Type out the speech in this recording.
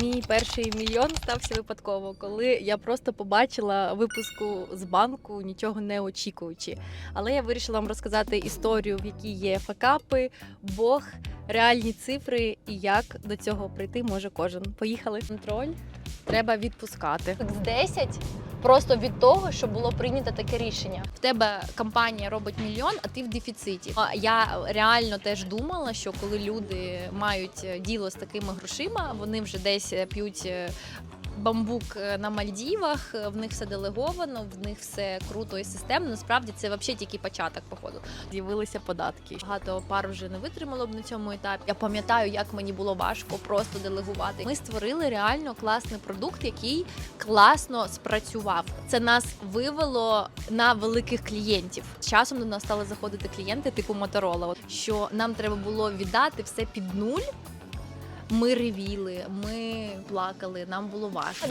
Мій перший мільйон стався випадково, коли я просто побачила випуску з банку, нічого не очікуючи. Але я вирішила вам розказати історію, в якій є факапи, Бог, реальні цифри і як до цього прийти може кожен. Поїхали. Контроль треба відпускати. З 10 просто від того, що було прийнято таке рішення. В тебе компанія робить мільйон, а ти в дефіциті. Я реально теж думала, що коли люди мають е, діло з такими грошима, вони вже десь е, п'ють. Бамбук е, на Мальдівах, е, в них все делеговано, в них все круто і системно. Насправді це взагалі тільки початок походу. З'явилися податки. Багато пар вже не витримало б на цьому етапі. Я пам'ятаю, як мені було важко просто делегувати. Ми створили реально класний продукт, який класно спрацював. Це нас вивело на великих клієнтів. З часом до нас стали заходити клієнти типу Моторола, що нам треба було віддати все під нуль. Ми ревіли, ми плакали, нам було важко.